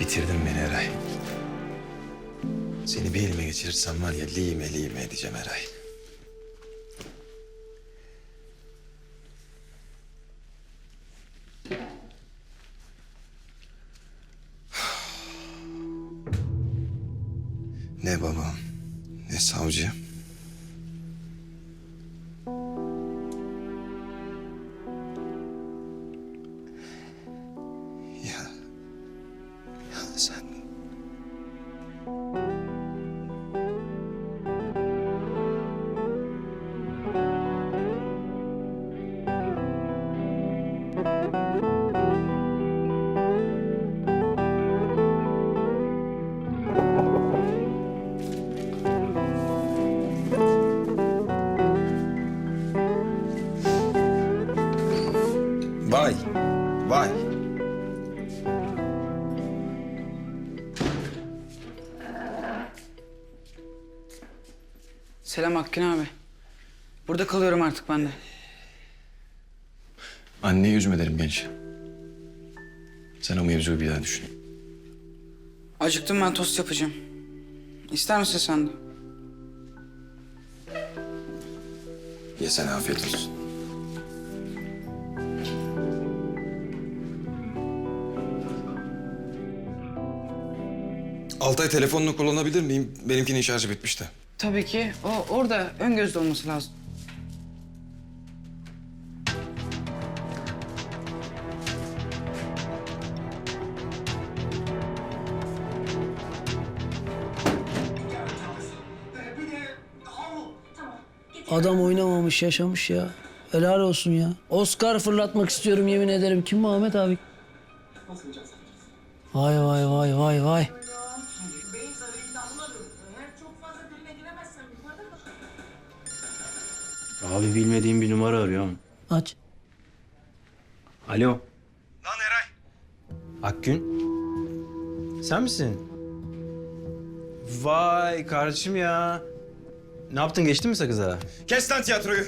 Bitirdin beni Eray. Seni bir elime geçirirsem var ya lime lime edeceğim Eray. Ne babam, ne savcı. Vay. Selam Hakkın abi. Burada kalıyorum artık ben de. Anneyi üzme derim genç. Sen o mevzuyu bir daha düşün. Acıktım ben tost yapacağım. İster misin sen de? Yesene afiyet olsun. Altay telefonunu kullanabilir miyim? Benimkinin şarjı bitmişti. Tabii ki. O orada ön gözde olması lazım. Adam oynamamış, yaşamış ya. Helal olsun ya. Oscar fırlatmak istiyorum yemin ederim. Kim bu Ahmet abi? Vay vay vay vay vay. Abi bilmediğim bir numara arıyorum. Aç. Alo. Lan Eray. Akgün. Sen misin? Vay kardeşim ya. Ne yaptın geçtin mi sakıza? Kes lan tiyatroyu.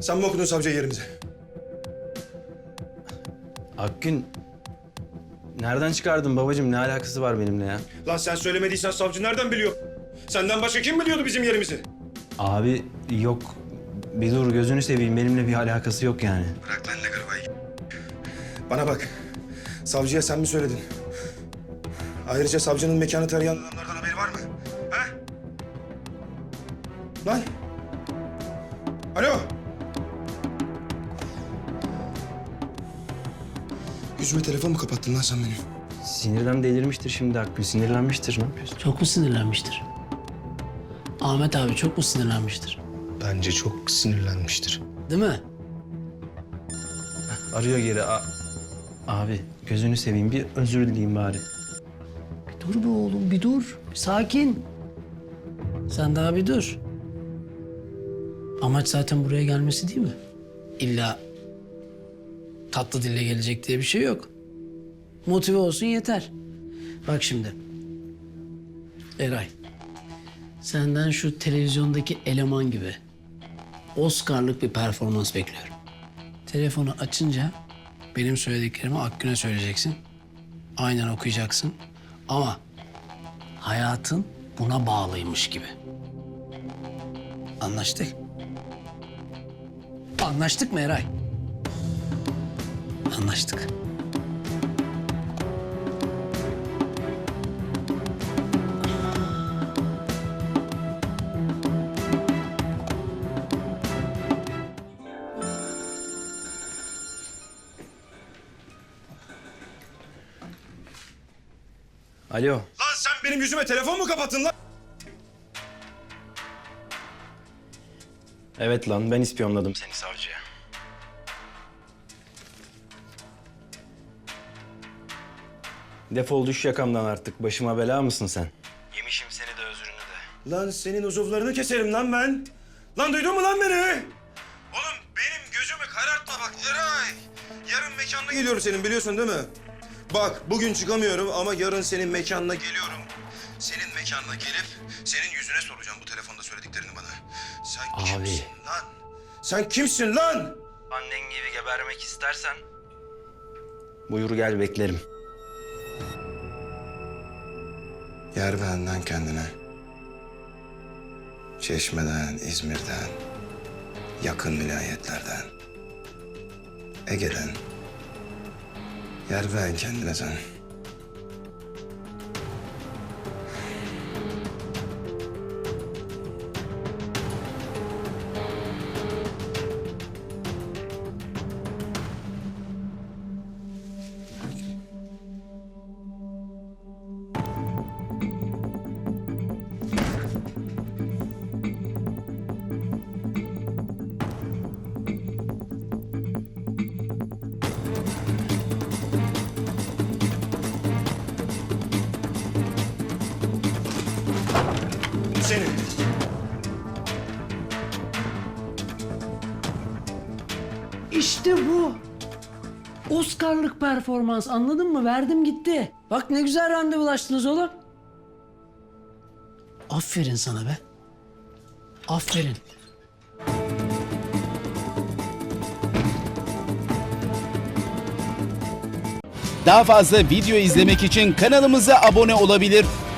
Sen mi okudun savcıya yerimize? Akgün. Nereden çıkardın babacığım? Ne alakası var benimle ya? Lan sen söylemediysen savcı nereden biliyor? Senden başka kim biliyordu bizim yerimizi? Abi yok. Bir dur gözünü seveyim. Benimle bir alakası yok yani. Bırak lan Legarbay'ı. Bana bak. Savcıya sen mi söyledin? Ayrıca savcının mekanı tarayan adamlardan haberi var mı? Ha? Lan! Alo! Yüzüme telefon mu kapattın lan sen benim? Sinirden delirmiştir şimdi Akgün. Sinirlenmiştir. Ne yapıyorsun? Çok mu sinirlenmiştir? Ahmet abi çok mu sinirlenmiştir? Bence çok sinirlenmiştir. Değil mi? Arıyor geri. A- Abi gözünü seveyim. Bir özür dileyeyim bari. Bir dur be oğlum bir dur. Bir sakin. Sen daha bir dur. Amaç zaten buraya gelmesi değil mi? İlla tatlı dille gelecek diye bir şey yok. Motive olsun yeter. Bak şimdi. Eray. Senden şu televizyondaki eleman gibi Oscar'lık bir performans bekliyorum. Telefonu açınca benim söylediklerimi Akgün'e söyleyeceksin. Aynen okuyacaksın. Ama hayatın buna bağlıymış gibi. Anlaştık. Anlaştık mı Eray? Anlaştık. Alo. Lan sen benim yüzüme telefon mu kapattın lan? Evet lan ben ispiyonladım seni savcıya. Defol düş yakamdan artık. Başıma bela mısın sen? Yemişim seni de özrünü de. Lan senin uzuvlarını keserim lan ben. Lan duydun mu lan beni? Oğlum benim gözümü karartma bak Eray. Yarın mekanına geliyorum senin biliyorsun değil mi? Bak bugün çıkamıyorum ama yarın senin mekanına geliyorum. Senin mekanına gelip senin yüzüne soracağım bu telefonda söylediklerini bana. Sen Abi. kimsin lan? Sen kimsin lan? Annen gibi gebermek istersen... Buyur gel beklerim. Yer beğenden kendine. Çeşme'den, İzmir'den, yakın vilayetlerden, Ege'den. Yer beğen kendine sen. Seni. İşte bu. Oscar'lık performans anladın mı? Verdim gitti. Bak ne güzel randevulaştınız oğlum. Aferin sana be. Aferin. Daha fazla video izlemek için kanalımıza abone olabilir.